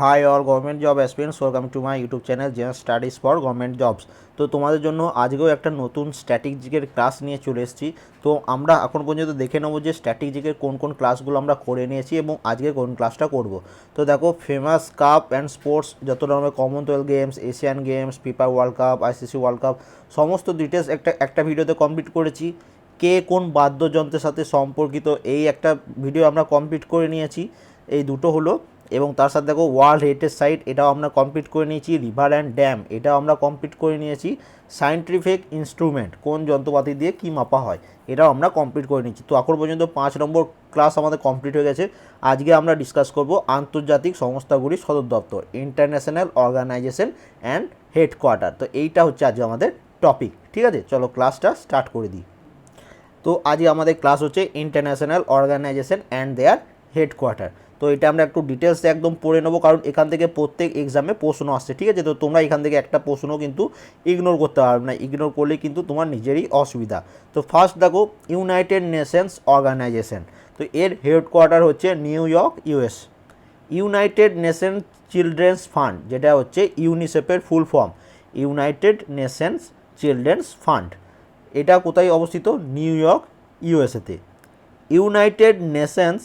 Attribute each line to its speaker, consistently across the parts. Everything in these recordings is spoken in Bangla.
Speaker 1: Hi all government job aspirants welcome to my YouTube channel general studies for government jobs তো তোমাদের জন্য আজকেও একটা নতুন স্ট্যাটিক জিকের ক্লাস নিয়ে চলে এসেছি। তো আমরা এখন পর্যন্ত দেখে নেব যে স্ট্যাটিক জিকের কোন কোন ক্লাসগুলো আমরা করে নিয়েছি এবং আজকে কোন ক্লাসটা করব। তো দেখো ফেমাস কাপ অ্যান্ড স্পোর্টস যত রকমের Commonwealth Games Asian Games FIFA World Cup ICC World Cup সমস্ত ডিটেলস একটা একটা ভিডিওতে কমপ্লিট করেছি। কে কোন বাদ্যযন্ত্রের সাথে সম্পর্কিত এই একটা ভিডিও আমরা কমপ্লিট করে নিয়েছি। এই দুটো হলো এবং তার সাথে দেখো ওয়ার্ল্ড হেরিটেজ সাইট, এটাও আমরা কমপ্লিট করে নিয়েছি রিভার অ্যান্ড ড্যাম এটাও আমরা কমপ্লিট করে নিয়েছি। সায়েন্টিফিক ইনস্ট্রুমেন্ট কোন যন্ত্রপাতি দিয়ে কী মাপা হয়, এটাও আমরা কমপ্লিট করে নিয়েছি। তো এখন পর্যন্ত পাঁচ নম্বর ক্লাস আমাদের কমপ্লিট হয়ে গেছে। আজকে আমরা ডিসকাস করব আন্তর্জাতিক সংস্থাগুলির সদর দপ্তর ইন্টারন্যাশনাল অর্গানাইজেশন অ্যান্ড হেডকোয়ার্টার তো এইটা হচ্ছে আজকে আমাদের টপিক ঠিক আছে? চলো ক্লাসটা স্টার্ট করে দিই। তো আজকে আমাদের ক্লাস হচ্ছে international organisation and their headquarter তো এটা আমরা একটু ডিটেলস একদম পড়ে নেব, কারণ এখান থেকে প্রত্যেক এক্সামে প্রশ্ন আসছে, ঠিক আছে? তো তোমরা এখান থেকে একটা প্রশ্ন কিন্তু ইগনোর করতে পারবে না। ইগনোর করলে কিন্তু তোমার নিজেরই অসুবিধা। তো ফার্স্ট দেখো ইউনাইটেড নেশনস অর্গানাইজেশন তো এর হেডকোয়ার্টার হচ্ছে New York US United Nation Children's Fund যেটা হচ্ছে ইউনিসেফের full form United Nations Children's Fund এটা কোথায় অবস্থিত? New York ইউএসএতে United Nations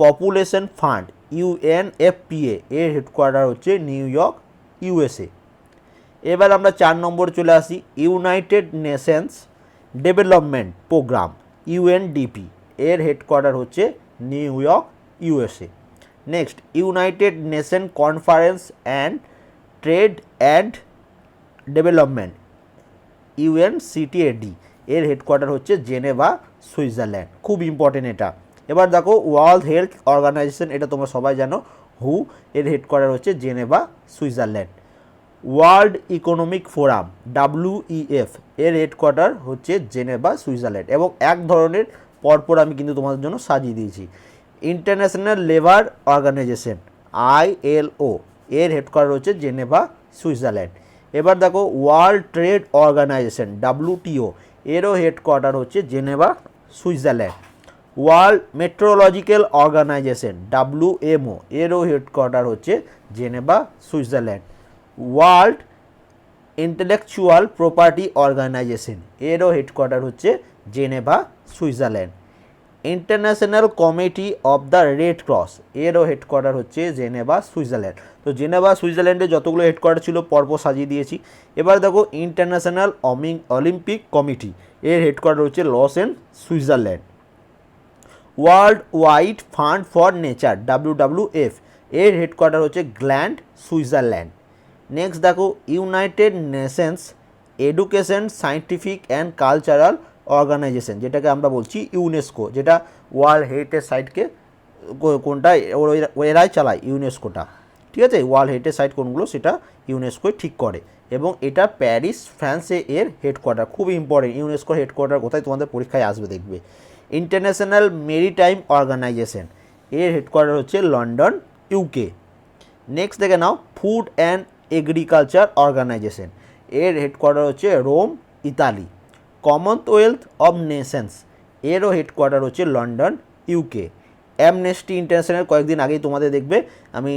Speaker 1: Population Fund UNFPA এর হেডকোয়ার্টার হচ্ছে নিউ ইয়র্ক ইউএসএ এবার আমরা চার নম্বর চলে আসি, United Nations Development Programme UNDP এর হেডকোয়ার্টার হচ্ছে New York USA next, United Nation Conference and Trade and Development UNCTAD এর হেডকোয়ার্টার হচ্ছে জেনেভা, সুইজারল্যান্ড। খুব ইম্পর্টেন্ট এটা। এবার দেখো ওয়ার্ল্ড হেলথ অর্গানাইজেশন এটা তোমরা সবাই জানো হু এর হেডকোয়ার্টার হচ্ছে Geneva, Switzerland. World Economic Forum WEF এর হেডকোয়ার্টার হচ্ছে জেনেভা, সুইজারল্যান্ড। এবং এক ধরনের পরপর আমি কিন্তু তোমাদের জন্য সাজিয়ে দিয়েছি। ইন্টারন্যাশনাল লেবার অর্গানাইজেশন আইএলও এর হেডকোয়ার্টার হচ্ছে জেনেভা, সুইজারল্যান্ড। এবার দেখো ওয়ার্ল্ড ট্রেড অর্গানাইজেশন ডাব্লিউটিও এরও হেডকোয়ার্টার হচ্ছে Geneva, Switzerland. World Meteorological Organisation WMO এরও হেডকোয়ার্টার হচ্ছে Geneva, Switzerland. World Intellectual Property Organisation, এরও হেডকোয়ার্টার হচ্ছে Geneva, Switzerland. International Committee of the Red Cross, এরও হেডকোয়ার্টার হচ্ছে জেনেভা, সুইজারল্যান্ড। তো জেনেভা, সুইজারল্যান্ডে যতগুলো হেডকোয়ার্টার ছিল পরপর সাজিয়ে দিয়েছি। এবার দেখো, ইন্টারন্যাশনাল অলিম্পিক কমিটি, এর হেডকোয়ার্টার হচ্ছে Lausanne Switzerland. World Wide Fund for Nature WWF এর হেডকোয়ার্টার হচ্ছে গ্ল্যান্ড, সুইজারল্যান্ড। নেক্সট দেখো, United Nations Education Scientific and Cultural Organization, যেটাকে আমরা বলছি ইউনেস্কো, যেটা ওয়ার্ল্ড হেরিটেজ সাইটকে কোনটা এরাই চালায় ইউনেস্কোটা। ঠিক আছে? ওয়ার্ল্ড হেরিটেজ সাইট কোনগুলো? সেটা ইউনেস্কোই ঠিক করে। এবং এটা প্যারিস, ফ্রান্সে এর হেডকোয়ার্টার, খুব ইম্পর্টেন্ট। ইউনেস্কোর হেডকোয়ার্টার কোথায়? তোমাদের পরীক্ষায় আসবে, দেখবে। International Maritime Organisation. এর হেডকোয়ার্টার হচ্ছে লন্ডন ইউকে নেক্সট দেখে নাও, ফুড অ্যান্ড এগ্রিকালচার অর্গানাইজেশন। এর হেডকোয়ার্টার হচ্ছে Rome, Italy. Commonwealth of Nations. এরও হেডকোয়ার্টার হচ্ছে লন্ডন ইউকে অ্যামনেস্টি ইন্টারন্যাশনাল কয়েকদিন আগেই তোমাদের দেখবে, আমি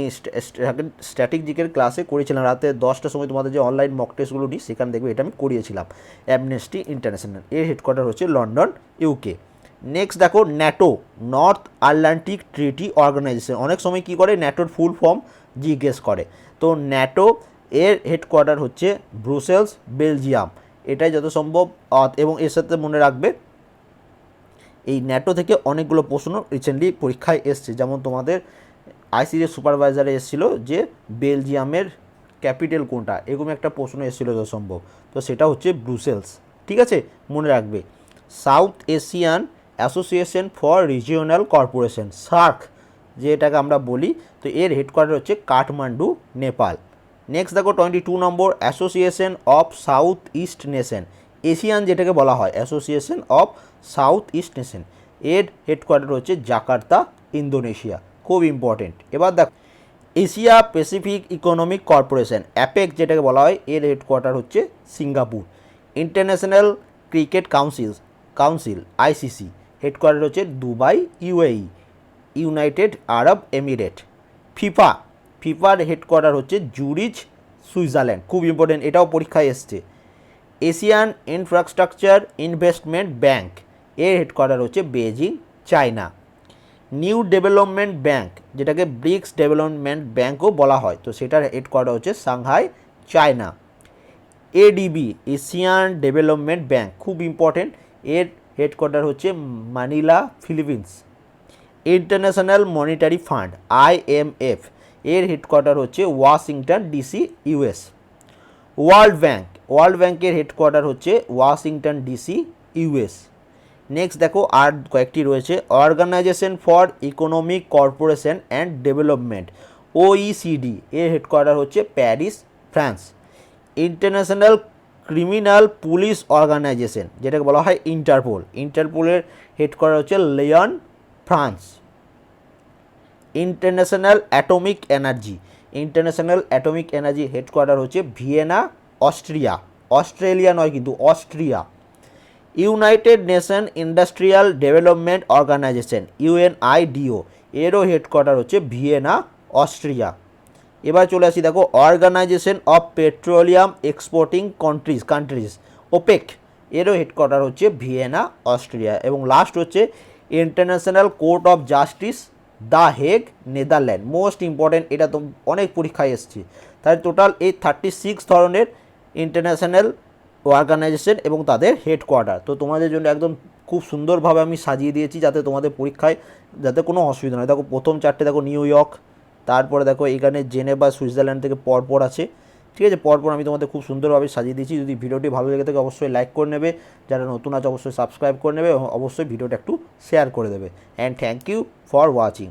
Speaker 1: স্ট্যাটিক জিকের ক্লাসে করেছিলাম। রাতে দশটার সময় তোমাদের যে অনলাইন মক টেস্টগুলো নিই সেখানে দেখবে এটা আমি করিয়েছিলাম। Amnesty International. এর হেডকোয়ার্টার হচ্ছে লন্ডন ইউকে নেক্সট দেখো NATO North Atlantic Treaty Organisation অনেক সময় কী করে? ন্যাটোর ফুল ফর্ম জিজ্ঞেস করে। তো ন্যাটো এর হেডকোয়ার্টার হচ্ছে ব্রুসেলস বেলজিয়াম এটাই যত সম্ভব এবং এর সাথে মনে রাখবে, এই ন্যাটো থেকে অনেকগুলো প্রশ্ন রিসেন্টলি পরীক্ষায় এসছে। যেমন তোমাদের আইসিডি সুপারভাইজারে এসেছিল যে বেলজিয়ামের ক্যাপিটাল কোনটা? এরকম একটা প্রশ্ন এসেছিল যত সম্ভব তো সেটা হচ্ছে ব্রুসেলস ঠিক আছে? মনে রাখবে। South Asian Association for Regional Corporation, SAARC যে এটাকে আমরা বলি। তো এর হেডকোয়ার্টার হচ্ছে কাঠমান্ডু, নেপাল। নেক্সট দেখো twenty two number, Association of South East Nation. Asian যেটাকে বলা হয়, Association of South East Nation. এর হেডকোয়ার্টার হচ্ছে জাকার্তা, ইন্দোনেশিয়া। খুব ইম্পর্টেন্ট এবার দেখো, Asia Pacific Economic Corporation, APEC যেটাকে বলা হয়, এর হেডকোয়ার্টার হচ্ছে Singapore. International Cricket Council Council ICC headquarter হচ্ছে Dubai, UAE, United Arab Emirate. FIFA, ফিফার হেডকোয়ার্টার হচ্ছে জুরিচ, সুইজারল্যান্ড। খুব ইম্পর্টেন্ট এটাও পরীক্ষায় এসছে। এশিয়ান ইনফ্রাস্ট্রাকচার ইনভেস্টমেন্ট ব্যাংক, এর হেডকোয়ার্টার হচ্ছে Beijing China. New Development Bank, যেটাকে ব্রিক্স ডেভেলপমেন্ট ব্যাংকও বলা হয়, তো সেটার হেডকোয়ার্টার হচ্ছে Shanghai, China. ADB, Asian Development Bank, খুব ইম্পর্টেন্ট এর হেডকোয়ার্টার হচ্ছে Manila, Philippines. International Monetary Fund IMF এর হেডকোয়ার্টার হচ্ছে Washington DC US World Bank World ব্যাংকের হেডকোয়ার্টার হচ্ছে ওয়াশিংটন ডিসি ইউএস নেক্সট দেখো, আর কয়েকটি রয়েছে। Organisation for Economic Corporation and Development OECD এর হেডকোয়ার্টার হচ্ছে Paris, France. International Criminal Police Organisation, যেটাকে বলা হয় ইন্টারপোল। ইন্টারপোলের হেডকোয়ার্টার হচ্ছে Lyon France. International Atomic Energy. International Atomic Energy headquarter হচ্ছে ভিয়েনা, অস্ট্রিয়া। অস্ট্রেলিয়া নয় কিন্তু Austria. United Nation Industrial Development Organisation, UNIDO. এরও হেডকোয়ার্টার হচ্ছে ভিয়েনা, অস্ট্রিয়া। এবার চলে আসি দেখো Organisation of Petroleum Exporting Countries Countries OPEC এরও হেডকোয়ার্টার হচ্ছে ভিয়েনা, অস্ট্রিয়া এবং লাস্ট হচ্ছে International Court of Justice the Hague, Netherland. Most important এটা তো অনেক পরীক্ষায় এসছে। তাহলে টোটাল এই থার্টি সিক্স ধরনের ইন্টারন্যাশনাল অর্গানাইজেশন এবং তাদের হেডকোয়ার্টার তো তোমাদের জন্য একদম খুব সুন্দরভাবে আমি সাজিয়ে দিয়েছি যাতে তোমাদের পরীক্ষায় যাতে কোনো অসুবিধা নয় দেখো, প্রথম চারটে, দেখো, নিউ ইয়র্ক তারপরে দেখো এখানে জেনেভা, সুইজারল্যান্ড থেকে পরপর আছে। ঠিক আছে? পরপর আমি তোমাদের খুব সুন্দরভাবে সাজিয়ে দিয়েছি। যদি ভিডিওটি ভালো লেগে থাকে, অবশ্যই লাইক করে নেবে। যারা নতুন আছে, অবশ্যই সাবস্ক্রাইব করে নেবে অবশ্যই ভিডিওটা একটু শেয়ার করে দেবে। And thank you for watching